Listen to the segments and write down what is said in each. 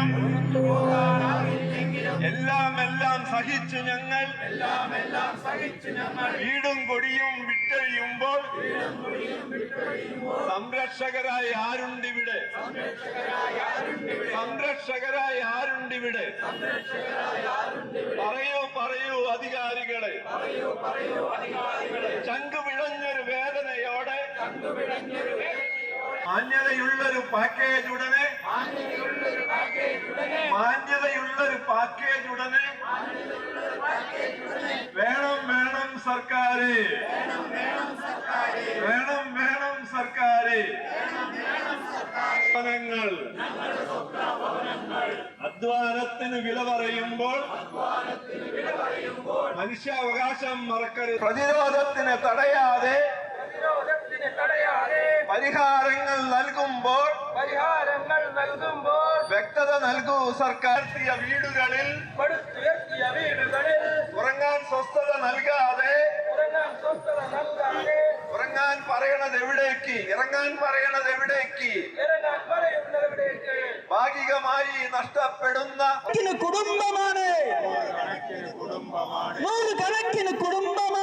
ഞങ്ങൾ എല്ലാം എല്ലാം സഹിച്ചു ഞങ്ങൾ വീടും കൊടിയും വിട്ടഴിയുമ്പോൾ സംരക്ഷകരായി ആരുണ്ടിവിടെ? സംരക്ഷകരായി ആരുണ്ടിവിടെ? പറയൂ പറയൂ അധികാരികളെ. ചങ്കു വിളഞ്ഞൊരു വേദനയോടെ മാന്യതയുള്ളൊരു പാക്കേജ് ഉടനെ. മാന്യതയുള്ളൊരു പാക്കേജ് ഉടനെ. വേണം വേണം സർക്കാര്. വേണം വേണം സർക്കാര്. ഭവനങ്ങൾ അധ്വാനത്തിന് വില പറയുമ്പോൾ മനുഷ്യാവകാശം മറക്കരുത്. പ്രതിരോധത്തിന് തടയാതെ പരിഹാരങ്ങൾ നൽകുമ്പോൾ പരിഹാരങ്ങൾ നൽകുമ്പോൾ വ്യക്തത നൽകൂ സർക്കാർ. വീടുകളിൽ പടുത്തുയർത്തിയ വീടുകളിൽ ഉറങ്ങാൻ സ്വസ്ഥത നൽകാതെ ഉറങ്ങാൻ സ്വസ്ഥത നൽകാതെ ഉറങ്ങാൻ പറയണത് എവിടേക്ക്? ഇറങ്ങാൻ പറയണത് എവിടേക്ക്? ഇറങ്ങാൻ ഭാഗികമായി നഷ്ടപ്പെടുന്ന കുടുംബമാണ്. കുടുംബമാണ്. കുടുംബമാണ്.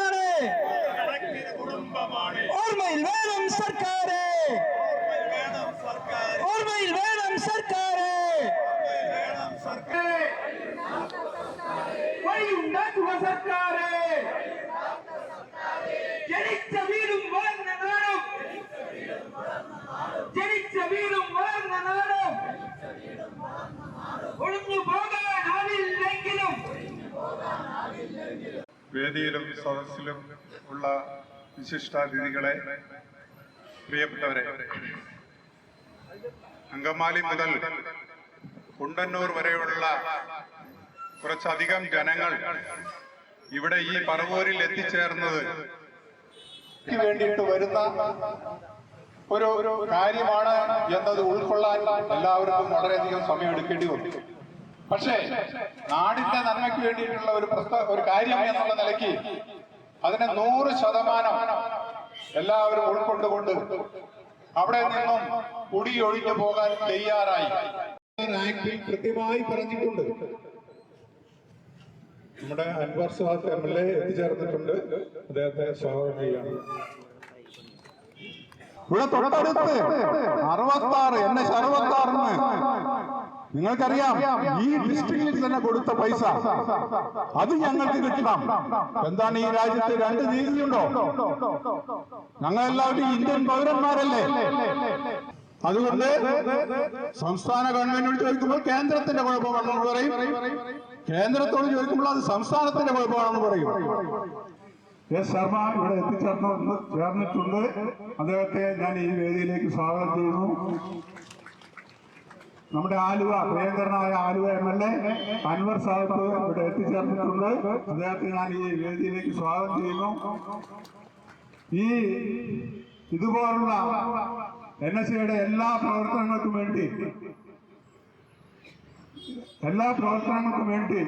വേദിയിലും സദസ്സിലും ഉള്ള വിശിഷ്ടാതിഥികളെ പ്രിയപ്പെട്ടവരെ അങ്കമാലി മുതൽ കുണ്ടന്നൂർ വരെയുള്ള കുറച്ചധികം ജനങ്ങൾ ഇവിടെ ഈ പറവൂരിൽ എത്തിച്ചേർന്നത് വേണ്ടിയിട്ട് വരുന്ന ഒരു കാര്യമാണ് എന്നത് ഉൾക്കൊള്ളാൻ എല്ലാവർക്കും വളരെയധികം സമയം എടുക്കേണ്ടി വന്നു. പക്ഷേ നാടിന്റെ നന്മയ്ക്ക് വേണ്ടിയിട്ടുള്ള ഒരു പ്രസ്ത ഒരു കാര്യം എന്നുള്ള നിലയ്ക്ക് അതിനെ നൂറ് ശതമാനം എല്ലാവരും ഉൾക്കൊണ്ടുകൊണ്ട് അവിടെ നിന്നും കുടിയൊഴിഞ്ഞു പോകാൻ തയ്യാറായി. ആക്ടിൽ കൃത്യമായി പറഞ്ഞിട്ടുണ്ട്. നമ്മുടെ Anwar Sadath M L A എത്തിച്ചേർന്നിട്ടുണ്ട്. അദ്ദേഹത്തെ സ്വാഗതം ചെയ്യാണ് ഇവിടെ തൊട്ടടുത്ത് അറുപത്തി ആറ് അറുപത്താറിന് അറുപത്തി ആറിന് നിങ്ങൾക്കറിയാം ഈ ഡിസ്ട്രിക്റ്റിൽ തന്നെ കൊടുത്ത പൈസ. അത് ഞങ്ങൾക്ക് കിട്ടണം. എന്താണ് ഈ രാജ്യത്ത് രണ്ട് നീതിയുണ്ടോ? ഞങ്ങളെല്ലാവരും ഇന്ത്യൻ പൗരന്മാരല്ലേ? അതുകൊണ്ട് സംസ്ഥാന ഗവൺമെന്റിനോട് ചോദിക്കുമ്പോൾ കേന്ദ്രത്തിന്റെ കുഴപ്പമാണെന്ന് പറയും. കേന്ദ്രത്തോട് ചോദിക്കുമ്പോൾ അത് സംസ്ഥാനത്തിന്റെ കുഴപ്പമാണെന്ന് പറയും. എസ് ശർമ്മ ഇവിടെ എത്തിച്ചേർന്നു ചേർന്നിട്ടുണ്ട്. അദ്ദേഹത്തെ ഞാൻ ഈ വേദിയിലേക്ക് സ്വാഗതം ചെയ്യുന്നു. നമ്മുടെ ആലുവ പ്രിയങ്കരനായ Aluva M L A Anwar Sahib ഇവിടെ എത്തിച്ചേർന്നിട്ടുണ്ട്. അദ്ദേഹത്തെ ഞാൻ ഈ വേദിയിലേക്ക് സ്വാഗതം ചെയ്യുന്നു. ഈ ഇതുപോലുള്ള എൻ എസ് സിയുടെ എല്ലാ പ്രവർത്തനങ്ങൾക്കും വേണ്ടി എല്ലാ പ്രവർത്തനങ്ങൾക്കും വേണ്ടി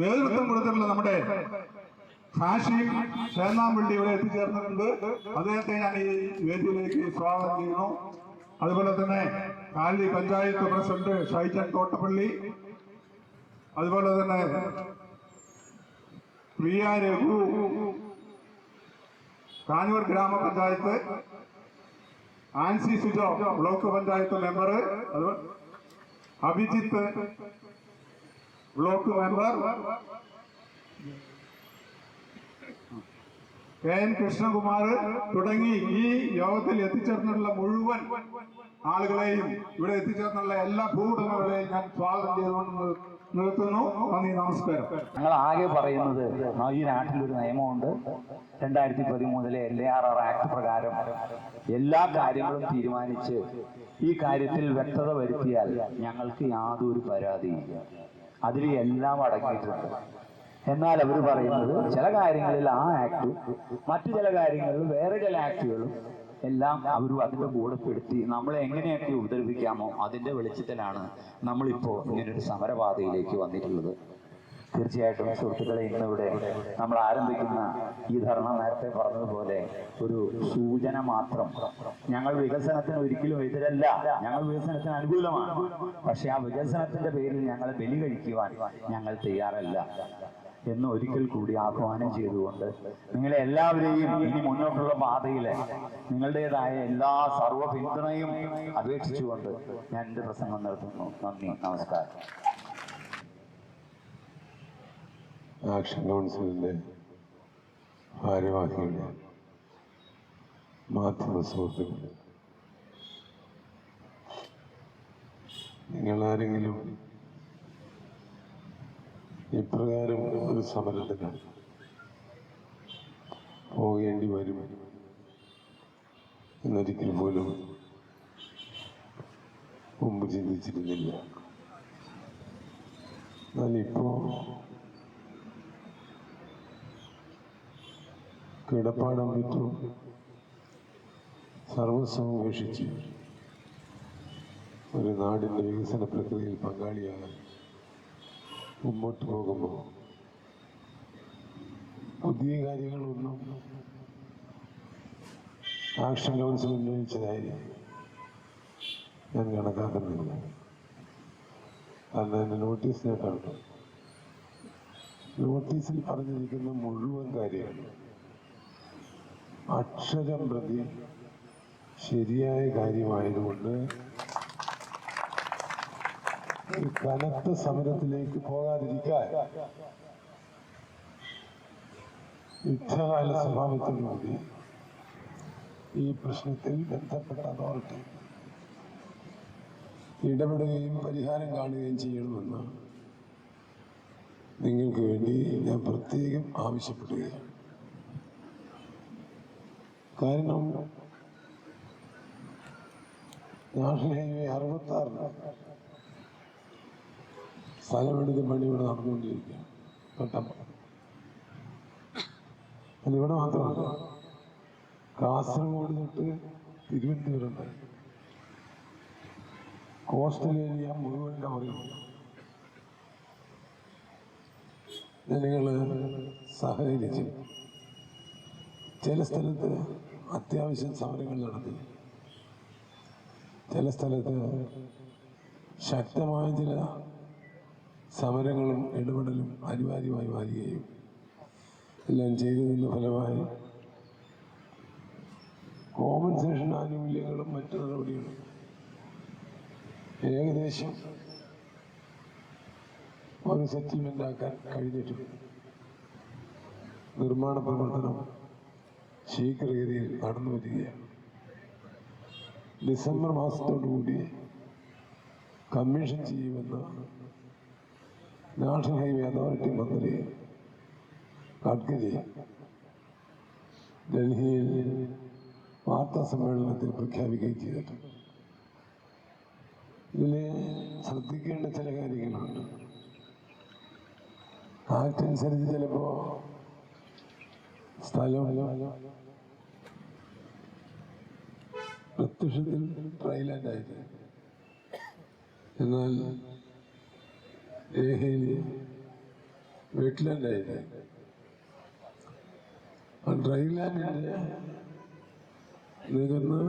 നേതൃത്വം കൊടുത്തിട്ടുള്ള നമ്മുടെ ഹാഷി ചേന്നാമ്പള്ളി ഇവിടെ എത്തിച്ചേർന്നിട്ടുണ്ട്. അദ്ദേഹത്തെ ഞാൻ ഈ വേദിയിലേക്ക് സ്വാഗതം ചെയ്യുന്നു. അതുപോലെ തന്നെ കാലി പഞ്ചായത്ത് പ്രസിഡന്റ് ഷൈജൻ തോട്ടപ്പള്ളി. അതുപോലെ തന്നെ പ്രിയ രഘു കാനൂർ ഗ്രാമപഞ്ചായത്ത്. Ancy Sujo block panchayat member. Abhijith block member. K N Krishnakumar തുടങ്ങി ഈ യോഗത്തിൽ എത്തിച്ചേർന്നിട്ടുള്ള മുഴുവൻ ആളുകളെയും ഇവിടെ എത്തിച്ചേർന്നുള്ള എല്ലാ ഭൂവുടമകളെയും ഞാൻ സ്വാഗതം ചെയ്തുകൊണ്ട് നിർത്തുന്നു. നന്ദി നമസ്കാരം. ഞങ്ങൾ ആകെ പറയുന്നത് ഈ നാട്ടിൽ ഒരു നിയമമുണ്ട്. രണ്ടായിരത്തി പതിമൂന്നിലെ L A R R act പ്രകാരം എല്ലാ കാര്യങ്ങളും തീരുമാനിച്ച് ഈ കാര്യത്തിൽ വ്യക്തത വരുത്തിയാൽ ഞങ്ങൾക്ക് യാതൊരു പരാതിയില്ല അതിൽ എല്ലാം അടങ്ങിയിട്ടുണ്ട്. എന്നാൽ അവർ പറയുന്നത് ചില കാര്യങ്ങളിൽ ആ ആക്ട് മറ്റു ചില കാര്യങ്ങളിൽ വേറെ ചില ആക്ടുകളും എല്ലാം അവർ അതിന്റെ കൂടെ പെടുത്തി നമ്മളെ എങ്ങനെയൊക്കെ ഉപദ്രവിക്കാമോ അതിന്റെ വെളിച്ചത്തിലാണ് നമ്മളിപ്പോ ഇങ്ങനൊരു സമരപാതയിലേക്ക് വന്നിട്ടുള്ളത്. തീർച്ചയായിട്ടും സുഹൃത്തുക്കളെ ഇന്നിവിടെ നമ്മൾ ആരംഭിക്കുന്ന ഈ ധർണ നേരത്തെ പറഞ്ഞതുപോലെ ഒരു സൂചന മാത്രം. ഞങ്ങൾ വികസനത്തിന് ഒരിക്കലും എതിരല്ല. ഞങ്ങൾ വികസനത്തിന് അനുകൂലമാണ്. പക്ഷെ ആ വികസനത്തിന്റെ പേരിൽ ഞങ്ങളെ ബലി കഴിക്കുവാൻ ഞങ്ങൾ തയ്യാറല്ല. എന്ന് ഒരിക്കൽ കൂടി ആഹ്വാനം ചെയ്തുകൊണ്ട് നിങ്ങളെ എല്ലാവരെയും ഇനി മുന്നോട്ടുള്ള പാതയിൽ നിങ്ങളുടേതായ എല്ലാ സർവ പിന്തുണയും അപേക്ഷിച്ചുകൊണ്ട് ഞാൻ എന്റെ പ്രസംഗം നടത്തുന്നു. നന്ദി. നമസ്കാരം. ആക്ഷൻ കൗൺസിലിന്റെ ഭാരവാഹികളെ മാധ്യമ നിങ്ങളാരെങ്കിലും ഇപ്രകാരം ഒരു സമരത്തിന് പോകേണ്ടി വരും. എന്നൊരിക്കൽ പോലും മുമ്പ് ചിന്തിച്ചിരുന്നില്ല. എന്നാൽ ഇപ്പോൾ കിടപ്പാടം വിറ്റു സർവസ്വം ഉപേക്ഷിച്ച് ഒരു നാടിന്റെ വികസന പ്രക്രിയയിൽ പങ്കാളിയാകാൻ മുമ്പോട്ട് പോകുമ്പോൾ പുതിയ കാര്യങ്ങളൊന്നും ആക്ഷൻ കൗൺസിൽ ഉന്നയിച്ചതായി ഞാൻ കണക്കാക്കുന്നില്ല. അന്ന് എന്റെ കണ്ടു. നോട്ടീസിൽ പറഞ്ഞിരിക്കുന്ന മുഴുവൻ കാര്യങ്ങളും അക്ഷരം പ്രതി ശരിയായ കാര്യമായതുകൊണ്ട് ഈ കനത്ത സമരത്തിലേക്ക് പോകാതിരിക്കാൻ യുദ്ധകാല സ്വഭാവത്തിന് വേണ്ടി ഈ പ്രശ്നത്തിൽ ബന്ധപ്പെട്ട അതോറിറ്റി ഇടപെടുകയും പരിഹാരം കാണുകയും ചെയ്യണമെന്ന് നിങ്ങൾക്ക് വേണ്ടി ഞാൻ പ്രത്യേകം ആവശ്യപ്പെടുകയാണ്. കാരണം നാഷണൽ ഹൈവേ അറുപത്തി ആറിന് സ്ഥലമെടുത്ത് പണി ഇവിടെ നടന്നുകൊണ്ടിരിക്കുകയാണ്. തൊട്ടപ്പുറം. ഇവിടെ മാത്രമല്ല കാസർഗോഡ് തൊട്ട് തിരുവനന്തപുരം വരെ കോസ്റ്റൽ ഏരിയ മുഴുവൻ കവർ ജനങ്ങൾ സഹകരിച്ചു ചില സ്ഥലത്ത് അത്യാവശ്യം സമരങ്ങൾ നടത്തി. ചില സ്ഥലത്ത് ശക്തമായ ചില സമരങ്ങളും ഇടപെടലും അനിവാര്യമായി മാറുകയും എല്ലാം ചെയ്തതിന്റെ ഫലമായി കോമ്പൻസേഷൻ ആനുകൂല്യങ്ങളും മറ്റു നടപടികളും ഏകദേശം ഒരു സെറ്റിൽമെന്റ് ആക്കാൻ കഴിഞ്ഞിട്ടുണ്ട് നിർമ്മാണ പ്രവർത്തനം ശീഘ്രഗതിയിൽ നടന്നു വരികയാണ്. ഡിസംബർ മാസത്തോടുകൂടി കമ്മീഷൻ ചെയ്യുമെന്ന് നാഷണൽ ഹൈവേ അതോറിറ്റി മന്ത്രി ഗഡ്കരി ഡൽഹിയിൽ വാർത്താ സമ്മേളനത്തിൽ പ്രഖ്യാപിക്കുകയും ചെയ്തിട്ടുണ്ട്. ഇതിൽ ശ്രദ്ധിക്കേണ്ട ചില കാര്യങ്ങളുണ്ട്. ആക്ട് അനുസരിച്ച് ചിലപ്പോ സ്ഥലം പ്രത്യക്ഷത്തിൽ ട്രൈലാൻഡ് എന്നാൽ വെറ്റ്ലാൻഡ് ആയത് ആ ഡ്രൈലാൻഡിന്റെ നികന്ന്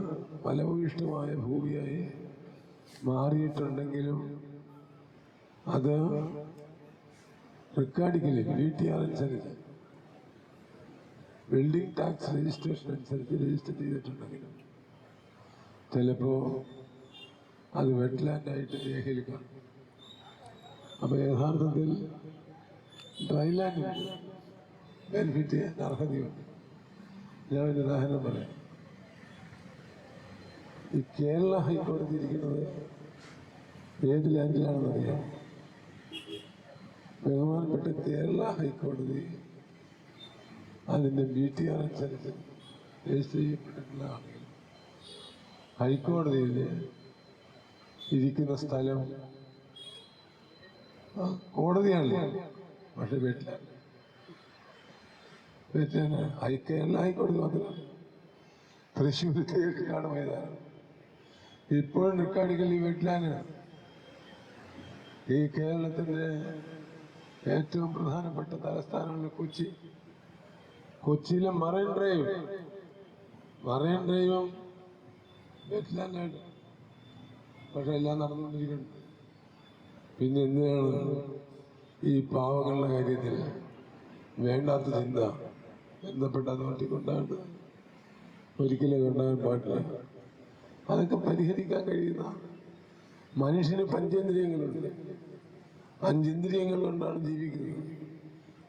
ഫലഭൂയിഷ്ടമായ ഭൂമിയായി മാറിയിട്ടുണ്ടെങ്കിലും അത് റെക്കോർഡിക്കലി ബി ടി ആർ അനുസരിച്ച് ബിൽഡിംഗ് ടാക്സ് രജിസ്ട്രേഷൻ അനുസരിച്ച് രജിസ്റ്റർ ചെയ്തിട്ടുണ്ടെങ്കിലും ചിലപ്പോൾ അത് വെറ്റ്ലാൻഡായിട്ട് രേഖയിൽ കാണും അപ്പോൾ യഥാർത്ഥത്തിൽ ഡ്രൈലാൻഡ് ബെനിഫിറ്റ് ചെയ്യാൻ അർഹതയുണ്ട്. ഞാൻ ഒരു ഉദാഹരണം പറയാം. ഈ കേരള ഹൈക്കോടതി ഇരിക്കുന്നത് ഏത് ലാൻഡിലാണെന്ന് അറിയാം. ബഹുമാനപ്പെട്ട കേരള ഹൈക്കോടതി അതിന്റെ ബി ടി ആർ അനുസരിച്ച് രജിസ്റ്റർ ചെയ്യപ്പെട്ടിട്ടുള്ള ആളുകൾ. ഹൈക്കോടതിയിൽ ഇരിക്കുന്ന സ്ഥലം ആ, കോടതിയാണ് പക്ഷെ വീട്ടില. വീട്ടിൽ ഹൈ കേരള ഹൈക്കോടതി മാത്രമല്ല തൃശ്ശൂർ കിഴക്കാട് മൈതാനം. ഇപ്പോഴും റെക്കോർഡിക്കൽ ഈ വീട്ടിലാണ്. ഈ കേരളത്തിന്റെ ഏറ്റവും പ്രധാനപ്പെട്ട തലസ്ഥാനമാണ് കൊച്ചി. കൊച്ചിയിലെ മറൈൻ ഡ്രൈവ്. മറൈൻ ഡ്രൈവും വെറ്റ്ലാൻഡായിട്ട് പക്ഷെ എല്ലാം നടന്നുകൊണ്ടിരിക്കുന്നു. പിന്നെ എന്തിനാണ് ഈ പാവങ്ങളുടെ കാര്യത്തിൽ വേണ്ടാത്ത ചിന്ത ബന്ധപ്പെട്ട അതോറിറ്റി കൊണ്ടാണ് ഒരിക്കലും കൊണ്ടാകാൻ പാടില്ല. അതൊക്കെ പരിഹരിക്കാൻ കഴിയുന്ന മനുഷ്യന് പഞ്ചേന്ദ്രിയങ്ങളുണ്ട്. അഞ്ചിന്ദ്രിയങ്ങൾ കൊണ്ടാണ് ജീവിക്കുന്നത്.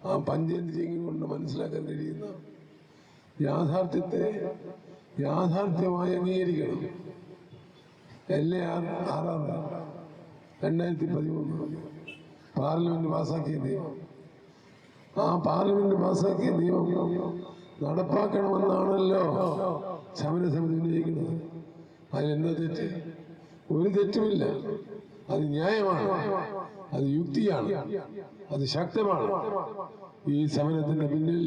ആ പഞ്ചേന്ദ്രിയങ്ങൾ കൊണ്ട് മനസ്സിലാക്കാൻ കഴിയുന്ന യാഥാർത്ഥ്യത്തെ യാഥാർത്ഥ്യമായി അംഗീകരിക്കണം. എല്ലാം ആർ രണ്ടായിരത്തി പതിമൂന്ന് പാർലമെന്റ് പാസാക്കിയ നിയമം ആ പാർലമെന്റ് പാസാക്കിയ നിയമം നടപ്പാക്കണമെന്നാണല്ലോ സമരസമിതി ഉന്നയിക്കുന്നത്. അതിലെന്താ തെറ്റ്? ഒരു തെറ്റുമില്ല. അത് ന്യായമാണ്. അത് യുക്തിയാണ്. അത് ശക്തമാണ്. ഈ സമരത്തിന്റെ പിന്നിൽ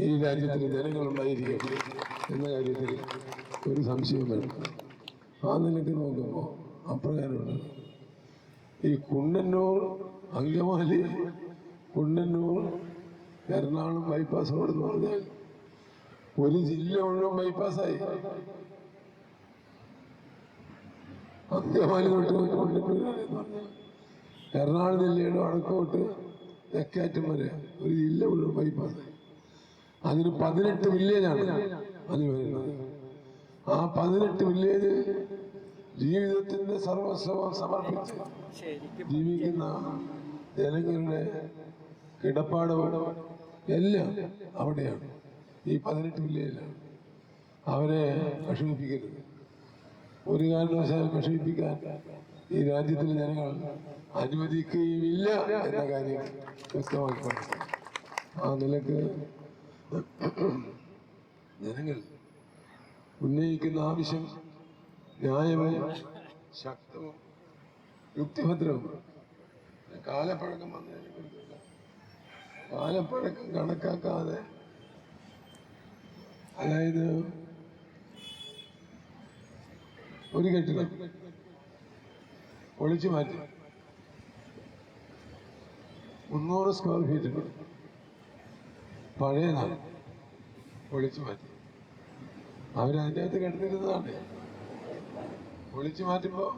ഈ രാജ്യത്തിന് ജനങ്ങളുണ്ടായിരിക്കും എന്ന കാര്യത്തിൽ ഒരു സംശയവും വേണം ആ നിലയ്ക്ക് നോക്കുമ്പോൾ അപ്രകാരമുണ്ട്. ഈ കുണ്ടന്നൂർ അങ്കമാലി കുണ്ടന്നൂർ എറണാകുളം ബൈപ്പാസ് റോഡ് എന്ന് പറഞ്ഞാൽ ഒരു ജില്ല മുഴുവൻ ബൈപ്പാസായി അങ്കമാലി തൊട്ട് കുണ്ടന്നൂർ എറണാകുളം ജില്ലയുടെ വടക്കോട്ട് തെക്കേറ്റം വരെ ഒരു ജില്ല മുഴുവൻ ബൈപ്പാസായി അതിന് പതിനെട്ട് വില്ലേജാണ് അതിന് വരുന്നത്. ആ പതിനെട്ട് വില്ലേജ് ജീവിതത്തിന്റെ സർവസ്വം സമർപ്പിച്ച് ജീവിക്കുന്ന ജനങ്ങളുടെ കിടപ്പാടവും എല്ലാം അവിടെയാണ്. ഈ പതിനെട്ട് വില്ലയിലാണ് അവരെ വിഷമിപ്പിക്കരുത് ഒരു കാരണവശാലും വിഷമിപ്പിക്കാൻ ഈ രാജ്യത്തിലെ ജനങ്ങൾ അനുവദിക്കുകയുമില്ല എന്ന കാര്യം വ്യക്തമാക്കിക്കൊണ്ട് ആ നിലയ്ക്ക് ജനങ്ങൾ ഉന്നയിക്കുന്ന ആവശ്യം ന്യായവും ശക്തവും യുക്തിഭദ്രവും കാലപ്പഴക്കം വന്നതിനെ കാലപ്പഴക്കം കണക്കാക്കാതെ അതായത് ഒരു കെട്ടിടം ഒളിച്ചു മാറ്റി മുന്നൂറ് സ്ക്വയർ ഫീറ്റ് പഴയ പഴയതാണ് ഒളിച്ചു മാറ്റി. അവരതിന്റെ അകത്ത് കിടന്നിരുന്നതാണ് ഒളിച്ചു മാറ്റുമ്പോൾ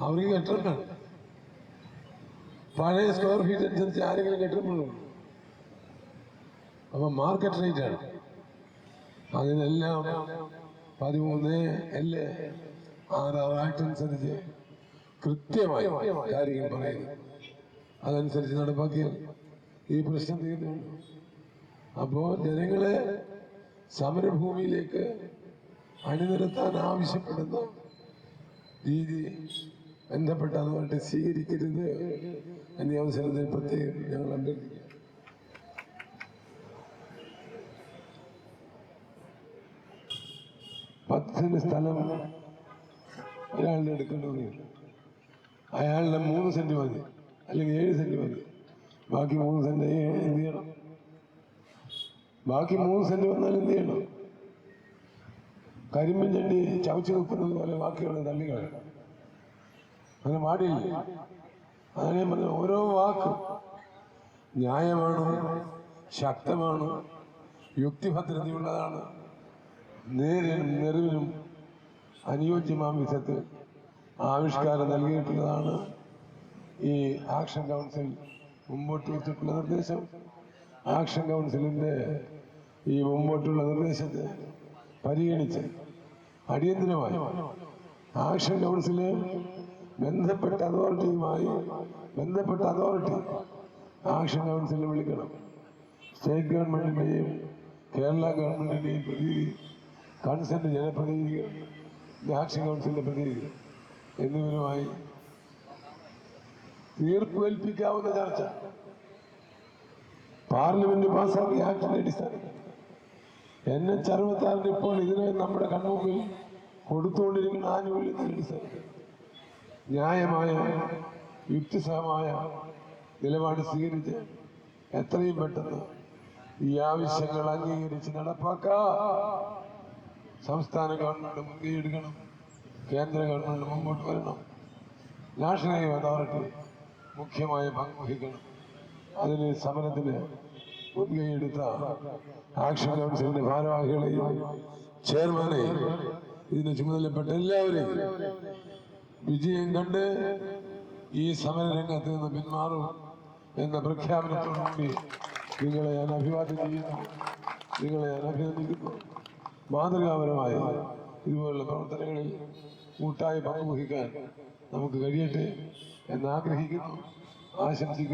അവർക്ക് കെട്ടിടം പഴയ സ്ക്വയർ ഫീറ്റ് അനുസരിച്ച് ആരെങ്കിലും കെട്ടിടമുള്ളൂ അപ്പൊ മാർക്കറ്റ് റേറ്റ് ആണ്. അതിനെല്ലാം പതിമൂന്ന് എൽ ആറ് ആറ് ആക്ട് അനുസരിച്ച് കൃത്യമായി കാര്യങ്ങൾ പറയുന്നു. അതനുസരിച്ച് നടപ്പാക്കിയാൽ ഈ പ്രശ്നം തീർന്നു അപ്പോൾ ജനങ്ങളെ സമരഭൂമിയിലേക്ക് അണിനിരത്താൻ ആവശ്യപ്പെടുന്ന. രീതി ബന്ധപ്പെട്ട അതുമായിട്ട് സ്വീകരിക്കരുത് എന്നീ അവസരത്തിൽ പ്രത്യേകം ഞങ്ങൾ അഭ്യർത്ഥിക്കുക പത്തിന് സ്ഥലം ഒരാളുടെ എടുക്കേണ്ടത് അയാളുടെ മൂന്ന് സെന്റ് മതി. അല്ലെങ്കിൽ ഏഴ് സെന്റ് മതി. ബാക്കി മൂന്ന് സെന്റ് എന്ത് ചെയ്യണം? ബാക്കി മൂന്ന് സെന്റ് വന്നാൽ എന്ത് ചെയ്യണം? കരിമ്പിൻ ചണ്ടി ചവച്ചു നിൽക്കുന്നത് പോലെ വാക്കുകളും തള്ളികളാണ് അങ്ങനെ പാടില്ല അതാണ് പറഞ്ഞ ഓരോ വാക്കും ന്യായമാണ് ശക്തമാണ് യുക്തിഭദ്രതയുള്ളതാണ് നേരിനും നെറിവിനും അനുയോജ്യമാം വിധത്തിൽ ആവിഷ്കാരം നൽകിയിട്ടുള്ളതാണ് ഈ ആക്ഷൻ കൗൺസിൽ മുമ്പോട്ട് വെച്ചിട്ടുള്ള നിർദ്ദേശം. ആക്ഷൻ കൗൺസിലിന്റെ ഈ മുമ്പോട്ടുള്ള നിർദ്ദേശത്തെ പരിഗണിച്ച് അടിയന്തരമായി. ആക്ഷൻ കൗൺസിൽ ബന്ധപ്പെട്ട അതോറിറ്റിയുമായി ബന്ധപ്പെട്ട അതോറിറ്റി ആക്ഷൻ കൗൺസിലിനെ വിളിക്കണം. സ്റ്റേറ്റ് ഗവൺമെന്റിന്റെയും കേരള ഗവൺമെന്റിന്റെയും പ്രതിനിധി കൺസെന്റ് ജനപ്രതിനിധികൾ ആക്ഷൻ കൗൺസിലിന്റെ പ്രതിനിധി എന്നിവരുമായി തീർപ്പേൽപ്പിക്കാവുന്ന ചർച്ച. പാർലമെന്റ് പാസ്സാക്കിയ ആക്ടിന്റെ അടിസ്ഥാനത്തിൽ. എൻ എച്ച് അറുപത്തി ഇപ്പോൾ ഇതിനെ നമ്മുടെ കൺമുമ്പിൽ കൊടുത്തുകൊണ്ടിരിക്കുന്ന ആനുകൂല്യത്തിന്റെ അടിസ്ഥാനത്തിൽ ന്യായമായ യുക്തിസഹമായ നിലപാട് സ്വീകരിച്ച് എത്രയും പെട്ടെന്ന് ഈ ആവശ്യങ്ങൾ അംഗീകരിച്ച് നടപ്പാക്കാ. സംസ്ഥാന ഗവൺമെന്റ് മുൻകൈ എടുക്കണം കേന്ദ്ര ഗവൺമെന്റ് മുമ്പോട്ട് വരണം. നാഷണൽ അതോറിറ്റി മുഖ്യമായ പങ്ക് വഹിക്കണം. അതിന് സമരത്തിന് മുൻകൈയെടുത്ത ആക്ഷൻ കൗൺസിലിന്റെ ഭാരവാഹികളെയും ചെയർമാനെയും ഇതിന് ചുമതലപ്പെട്ട എല്ലാവരെയും വിജയം കണ്ട് ഈ സമരരംഗത്ത് നിന്ന് പിന്മാറും എന്ന പ്രഖ്യാപനത്തോടുകൂടി നിങ്ങളെ ഞാൻ അഭിവാദ്യം ചെയ്യുന്നു. നിങ്ങളെ ഞാൻ അഭിനന്ദിക്കുന്നു. മാതൃകാപരമായ ഇതുപോലുള്ള പ്രവർത്തനങ്ങളിൽ കൂട്ടായി പങ്കുവഹിക്കാൻ നമുക്ക് കഴിയട്ടെ എന്ന് ആഗ്രഹിക്കുന്നു. ആശംസിക്കുന്നു.